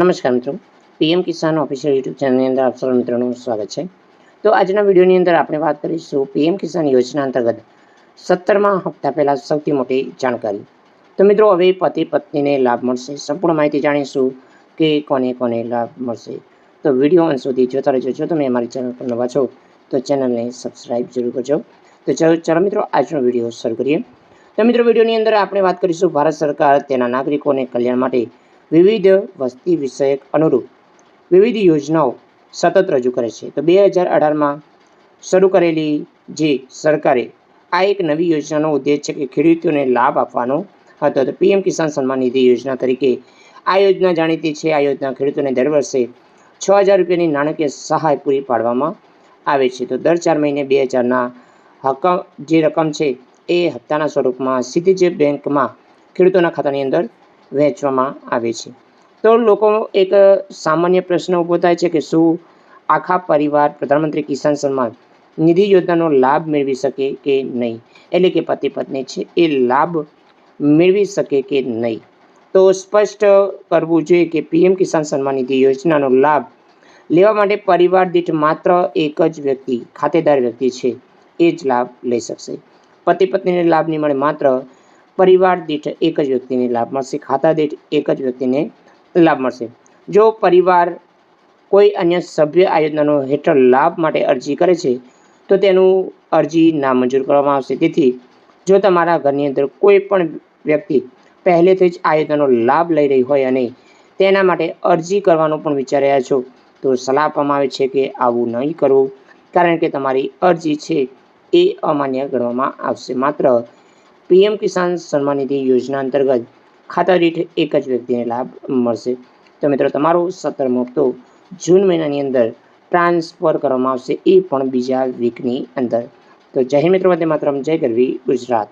નમસ્કાર મિત્રો. પીએમ કિસાન official YouTube ચેનલની અંદર આપ સર્વ મિત્રોનું સ્વાગત છે. તો આજના વિડીયોની અંદર આપણે વાત કરીશું પીએમ કિસાન યોજના અંતર્ગત સત્તરમાં હપ્તા પહેલાં સૌથી મોટી જાણકારી. તો મિત્રો, હવે પતિ પત્નીને લાભ મળશે. સંપૂર્ણ માહિતી જાણીશું કે કોને કોને લાભ મળશે. તો વીડિયો અંત સુધી જોતા રહેજો. જો તમે અમારી ચેનલ પર નવા છો, તો ચેનલને સબસ્ક્રાઈબ જરૂર કરજો. તો ચાલો મિત્રો, આજનો વીડિયો શરૂ કરીએ. તો મિત્રો, વિડીયોની અંદર આપણે વાત કરીશું ભારત સરકાર તેના નાગરિકોને કલ્યાણ માટે વિવિધ વસ્તી વિષયક અનુરૂપ વિવિધ યોજનાઓ સતત રજૂ કરે છે. તો બે હજાર અઢારમાં શરૂ કરેલી જે સરકારે આ એક નવી યોજનાનો ઉદ્દેશ છે કે ખેડૂતોને લાભ આપવાનો હતો. તો પીએમ કિસાન સન્માન નિધિ યોજના તરીકે આ યોજના જાણીતી છે. આ યોજના ખેડૂતોને દર વર્ષે છ હજાર રૂપિયાની નાણાકીય સહાય પૂરી પાડવામાં આવે છે. તો દર ચાર મહિને બે હજારના હકમ જે રકમ છે એ હપ્તાના સ્વરૂપમાં સીધી જે બેંકમાં ખેડૂતોના ખાતાની અંદર વહેંચવામાં આવે છે. તો લોકો એક સામાન્ય પ્રશ્ન ઊભો થાય છે કે શું આખા પરિવાર, પ્રધાનમંત્રી કિસાન સન્માન નિધિ યોજનાનો લાભ મેળવી શકે કે નહીં? એટલે કે પતિ પત્ની છે, એ લાભ મેળવી શકે કે નહીં? તો સ્પષ્ટ કરવું જોઈએ કે પીએમ કિસાન સન્માન નિધિ યોજનાનો લાભ લેવા માટે પરિવાર દીઠ માત્ર એક જ વ્યક્તિ, ખાતેદાર વ્યક્તિ છે, એ જ લાભ લઈ શકશે. પતિ પત્નીને લાભ નહીં મળે, માત્ર પરિવાર દીઠ એક જ વ્યક્તિને લાભ મળશે, ખાતા દીઠ એક જ વ્યક્તિને લાભ મળશે. જો પરિવાર કોઈ અન્ય સભ્ય આ યોજનાનો હેઠળ લાભ માટે અરજી કરે છે, તો તેનું અરજી નામંજૂર કરવામાં આવશે. તેથી, જો તમારા ઘરની અંદર કોઈ પણ વ્યક્તિ પહેલેથી જ આ લાભ લઈ રહી હોય અને તેના માટે અરજી કરવાનું પણ વિચારી રહ્યા છો, તો સલાહ આપવામાં આવે છે કે આવું નહીં કરવું, કારણ કે તમારી અરજી છે એ અમાન્ય ગણવામાં આવશે. માત્ર પીએમ કિસાન સન્માન નિધિ યોજના અંતર્ગત ખાતા દીઠ એક જ વ્યક્તિને લાભ મળશે. તો મિત્રો, તમારો સત્તરમો હપ્તો જૂન મહિનાની અંદર ટ્રાન્સફર કરવામાં આવશે એ પણ બીજા વીકની અંદર. તો જય મિત્રો, વંદે માત્ર જય ગરવી, ગુજરાત.